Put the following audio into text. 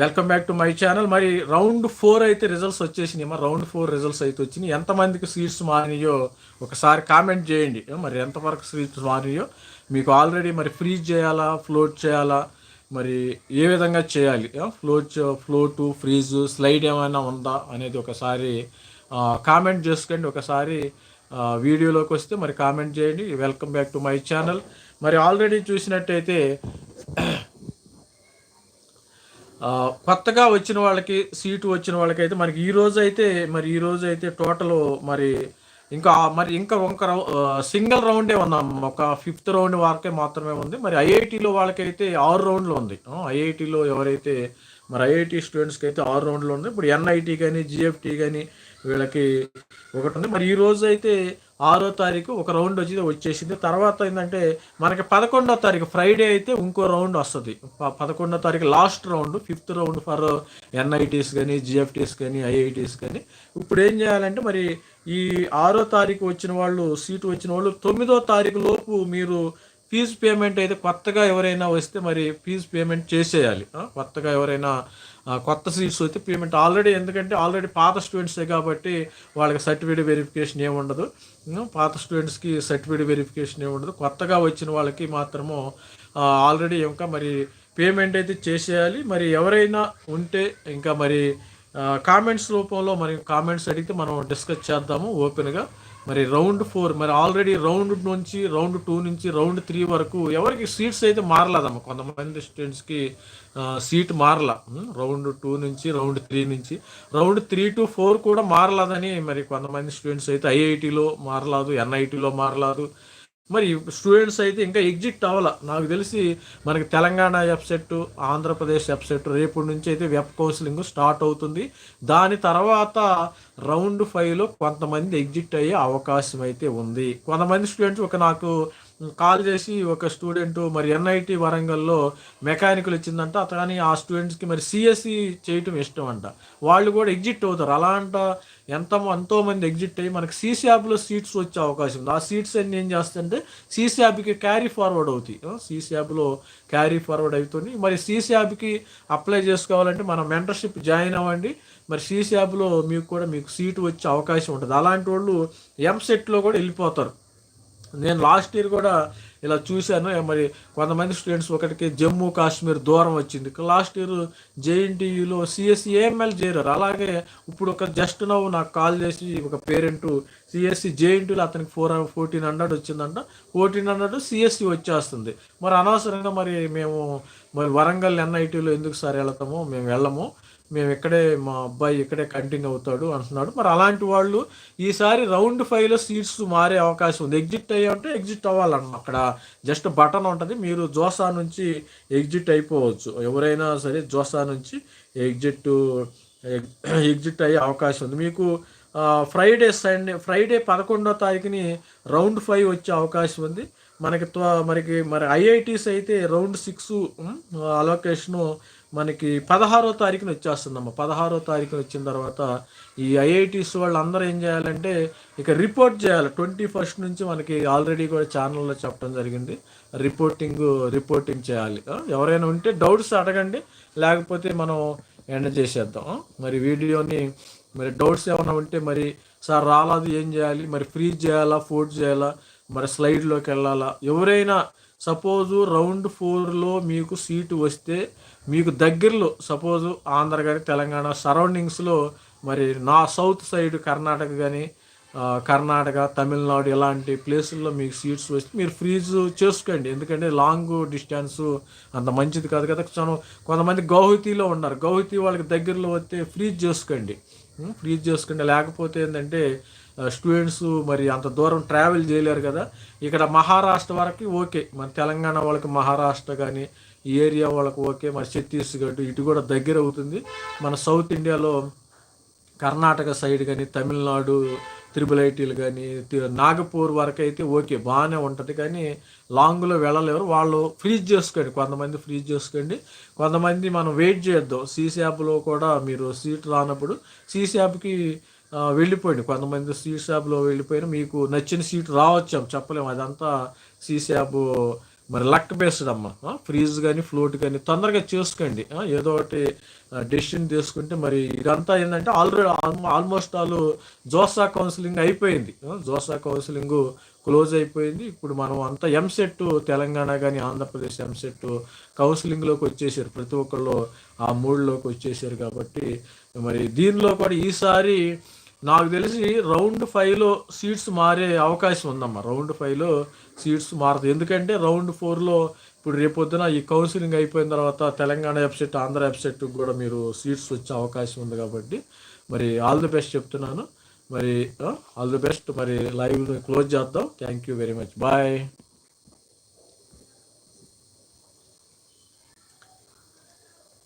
Welcome back to my channel. మరి round four అయితే results వచ్చేసినాయి మరి రౌండ్ ఫోర్ రిజల్ట్స్ అయితే వచ్చినాయి. ఎంతమందికి సీట్స్ మారినాయో ఒకసారి కామెంట్ చేయండి. మరి ఎంతవరకు సీట్స్ మారినాయో మీకు ఆల్రెడీ మరి ఫ్రీజ్ చేయాలా ఫ్లోట్ చేయాలా మరి ఏ విధంగా చేయాలి? ఫ్లోట్ ఫ్లోటు ఫ్రీజ్ స్లైడ్ ఏమైనా ఉందా అనేది ఒకసారి కామెంట్ చేసుకోండి. ఒకసారి వీడియోలోకి వస్తే మరి కామెంట్ చేయండి. Welcome back to my channel. మరి ఆల్రెడీ చూసినట్టయితే కొత్తగా వచ్చిన వాళ్ళకి సీటు వచ్చిన వాళ్ళకి అయితే మనకి ఈ రోజు అయితే మరి ఈ రోజు అయితే టోటల్ మరి ఇంకా మరి ఇంకా ఒక సింగిల్ రౌండే ఉన్నాం. ఒక ఫిఫ్త్ రౌండ్ వరకే మాత్రమే ఉంది. మరి ఐఐటిలో వాళ్ళకైతే ఆరు రౌండ్లు ఉంది. ఐఐటిలో ఎవరైతే మరి ఐఐటి స్టూడెంట్స్కి అయితే ఆరు రౌండ్లు ఉంది. ఇప్పుడు ఎన్ఐటి కానీ జిఎఫ్టి కానీ వీళ్ళకి ఒకటి ఉంది. మరి ఈ రోజు అయితే ఆరో తారీఖు ఒక రౌండ్ వచ్చి వచ్చేసింది. తర్వాత ఏంటంటే మనకి పదకొండో తారీఖు ఫ్రైడే అయితే ఇంకో రౌండ్ వస్తుంది. పదకొండో తారీఖు last round fifth round for NITs కానీ జిఎఫ్టీస్ కానీ ఐఐటీస్ కానీ ఇప్పుడు ఏం చేయాలంటే మరి ఈ ఆరో తారీఖు వచ్చిన వాళ్ళు సీటు వచ్చిన వాళ్ళు తొమ్మిదో తారీఖు లోపు మీరు ఫీజు పేమెంట్ అయితే కొత్తగా ఎవరైనా వస్తే మరి ఫీజు పేమెంట్ చేసేయాలి. కొత్తగా ఎవరైనా కొత్త సీట్స్ అయితే పేమెంట్ ఆల్రెడీ ఎందుకంటే ఆల్రెడీ పాత స్టూడెంట్సే కాబట్టి వాళ్ళకి సర్టిఫికేట్ వెరిఫికేషన్ ఏమి ఉండదు. పాత స్టూడెంట్స్కి సర్టిఫికేట్ వెరిఫికేషన్ ఏమి ఉండదు. కొత్తగా వచ్చిన వాళ్ళకి మాత్రము ఆల్రెడీ ఇంకా మరి పేమెంట్ అయితే చేసేయాలి. మరి ఎవరైనా ఉంటే ఇంకా మరి కామెంట్స్ రూపంలో మరి కామెంట్స్ అడిగితే మనం డిస్కస్ చేద్దాము ఓపెన్గా. మరి రౌండ్ ఫోర్ మరి ఆల్రెడీ రౌండ్ నుంచి రౌండ్ టూ నుంచి రౌండ్ త్రీ వరకు ఎవరికి సీట్స్ అయితే మారలేదమ్మా. కొంతమంది స్టూడెంట్స్కి సీట్ మారల. రౌండ్ టూ నుంచి రౌండ్ త్రీ నుంచి. రౌండ్ త్రీ టు ఫోర్ కూడా మారలేదని మరి కొంతమంది స్టూడెంట్స్ అయితే ఐఐటిలో మారలేదు ఎన్ఐటిలో మారలేదు. మరి స్టూడెంట్స్ అయితే ఇంకా ఎగ్జిట్ అవ్వాల. నాకు తెలిసి మనకి తెలంగాణ వెబ్సెట్ ఆంధ్రప్రదేశ్ వెబ్సెట్ రేపు నుంచి అయితే వెబ్ కౌన్సిలింగ్ స్టార్ట్ అవుతుంది. దాని తర్వాత రౌండ్ ఫైవ్లో కొంతమంది ఎగ్జిట్ అయ్యే అవకాశం అయితే ఉంది. కొంతమంది స్టూడెంట్స్ ఒక నాకు కాల్ చేసి ఒక స్టూడెంట్ మరి ఎన్ఐటి వరంగల్లో మెకానికల్ వచ్చిందంట కానీ ఆ స్టూడెంట్స్కి మరి సిఎస్సి చేయటం ఇష్టం అంట వాళ్ళు కూడా ఎగ్జిట్ అవుతారు. అలా అంట ఎంత ఎంతో మంది ఎగ్జిట్ అయ్యి మనకి సీసీఆబ్లో సీట్స్ వచ్చే అవకాశం ఉంది. ఆ సీట్స్ అన్ని ఏం చేస్తుంటే యాప్కి క్యారీ ఫార్వర్డ్ అవుతాయి. యాప్లో క్యారీ ఫార్వర్డ్ అవుతుంది మరి సీసీఆబ్కి అప్లై చేసుకోవాలంటే మనం మెంటర్షిప్ జాయిన్ అవ్వండి. మరి సీసీఆబ్లో మీకు కూడా మీకు సీటు వచ్చే అవకాశం ఉంటుంది. అలాంటి వాళ్ళు ఎంసెట్లో కూడా వెళ్ళిపోతారు. నేను లాస్ట్ ఇయర్ కూడా ఇలా చూశాను. మరి కొంతమంది స్టూడెంట్స్ ఒకటికి జమ్మూ కాశ్మీర్ దూరం వచ్చింది. లాస్ట్ ఇయర్ జేఎన్టీయూలో సిఎస్సి ఏఎంఎల్ చేరారు. అలాగే ఇప్పుడు ఒక జస్ట్ నవ్వు నాకు కాల్ చేసి ఒక పేరెంట్ సిఎస్సి జేఎన్టీలో అతనికి ఫోర్ ఫోర్టీన్ హండ్రెడ్ వచ్చిందంట. ఫోర్టీన్ హండ్రెడ్ సిఎస్సి వచ్చేస్తుంది. మరి అనవసరంగా మరి మేము మరి వరంగల్ ఎన్ఐటీలో ఎందుకు సార్ వెళ్తాము మేము వెళ్ళము. మేము ఇక్కడే మా అబ్బాయి ఇక్కడే కంటిన్యూ అవుతాడు అంటున్నాడు. మరి అలాంటి వాళ్ళు ఈసారి రౌండ్ ఫైవ్లో సీట్స్ మారే అవకాశం ఉంది. ఎగ్జిట్ అయ్యామంటే ఎగ్జిట్ అవ్వాలన్న అక్కడ. జస్ట్ బటన్ ఉంటుంది. మీరు జోసా నుంచి ఎగ్జిట్ అయిపోవచ్చు. ఎవరైనా సరే జోసా నుంచి ఎగ్జిట్ ఎగ్జిట్ అయ్యే అవకాశం ఉంది. మీకు ఫ్రైడే సండే ఫ్రైడే పదకొండో తారీఖుని రౌండ్ ఫైవ్ వచ్చే అవకాశం ఉంది. మనకి త్వ- మనకి మరి ఐఐటీస్ అయితే రౌండ్ సిక్స్ అలొకేషను మనకి పదహారో తారీఖున వచ్చేస్తుందమ్మా. పదహారో తారీఖున వచ్చిన తర్వాత ఈ ఐఐటీస్ వాళ్ళు అందరూ ఏం చేయాలంటే ఇక రిపోర్ట్ చేయాలి. ట్వంటీ ఫస్ట్ నుంచి మనకి ఆల్రెడీ కూడా ఛానల్లో చెప్పడం జరిగింది. రిపోర్టింగ్ రిపోర్టింగ్ చేయాలి. ఎవరైనా ఉంటే డౌట్స్ అడగండి. లేకపోతే మనం ఎండ్ చేసేద్దాం. మరి వీడియోని మరి డౌట్స్ ఏమైనా ఉంటే మరి సార్ రాలేదు ఏం చేయాలి? మరి ఫ్రీజ్ చేయాలా? ఫోర్డ్ చేయాలా? మరి స్లైడ్లోకి వెళ్ళాలా? ఎవరైనా సపోజు రౌండ్ ఫోర్లో మీకు సీటు వస్తే మీకు దగ్గరలో సపోజు ఆంధ్ర కానీ తెలంగాణ సరౌండింగ్స్లో మరి నా సౌత్ సైడ్ కర్ణాటక కానీ కర్ణాటక తమిళనాడు ఇలాంటి ప్లేసుల్లో మీకు సీట్స్ వస్తే మీరు ఫ్రీజ్ చేసుకోండి. ఎందుకంటే లాంగ్ డిస్టెన్స్ అంత మంచిది కాదు కదా. కొంతమంది గౌహతిలో ఉన్నారు. గౌహతి వాళ్ళకి దగ్గరలో వస్తే ఫ్రీజ్ చేసుకోండి. ఫ్రీజ్ చేసుకుంటే. లేకపోతే ఏంటంటే స్టూడెంట్స్ మరి అంత దూరం ట్రావెల్ చేయలేరు కదా. ఇక్కడ మహారాష్ట్ర వరకు ఓకే. మన తెలంగాణ వాళ్ళకి మహారాష్ట్ర కానీ ఈ ఏరియా వాళ్ళకి ఓకే. మరి ఛత్తీస్గఢ్ ఇటు కూడా దగ్గర అవుతుంది. మన సౌత్ ఇండియాలో కర్ణాటక సైడ్ కానీ తమిళనాడు త్రిబుల్ ఐటీలు కానీ నాగపూర్ వరకు అయితే ఓకే బాగానే ఉంటుంది. కానీ లాంగ్లో వెళ్ళలేరు. వాళ్ళు ఫ్రీజ్ చేసుకోండి. కొంతమంది ఫ్రీజ్ చేసుకోండి. కొంతమంది మనం వెయిట్ చేద్దాం సీసాప్లో కూడా మీరు సీట్ రానప్పుడు సీసాప్కి వెళ్ళిపోయింది కొంతమంది సీట్ షాప్లో వెళ్ళిపోయిన మీకు నచ్చిన సీట్ రావచ్చు చెప్పలేము. అదంతా సీ షాపు మరి లక్ బేస్డ్ అమ్మ. ఫ్రీజ్ కానీ ఫ్లోట్ కానీ తొందరగా చేసుకోండి. ఏదో ఒకటి డెసిషన్ తీసుకుంటే మరి ఇదంతా ఏంటంటే already almost all JoSAA counselling అయిపోయింది. జోసా కౌన్సిలింగ్ క్లోజ్ అయిపోయింది. ఇప్పుడు మనం అంతా ఎంసెట్ తెలంగాణ కానీ ఆంధ్రప్రదేశ్ ఎంసెట్ కౌన్సిలింగ్లోకి వచ్చేసారు. ప్రతి ఒక్కళ్ళు ఆ మూడ్లోకి వచ్చేసారు కాబట్టి మరి దీనిలో కూడా ఈసారి నాకు తెలిసి రౌండ్ ఫైవ్లో సీట్స్ మారే అవకాశం ఉందమ్మా. రౌండ్ ఫైవ్లో సీట్స్ మారదు ఎందుకంటే రౌండ్ ఫోర్లో ఇప్పుడు రేపొద్దున ఈ కౌన్సిలింగ్ అయిపోయిన తర్వాత తెలంగాణ వెబ్సైట్ ఆంధ్ర వెబ్సైట్ కూడా మీరు సీట్స్ వచ్చే అవకాశం ఉంది కాబట్టి మరి ఆల్ ది బెస్ట్ చెప్తున్నాను. మరి ఆల్ ది బెస్ట్. మరి లైవ్ క్లోజ్ చేద్దాం. Thank you very much. Bye.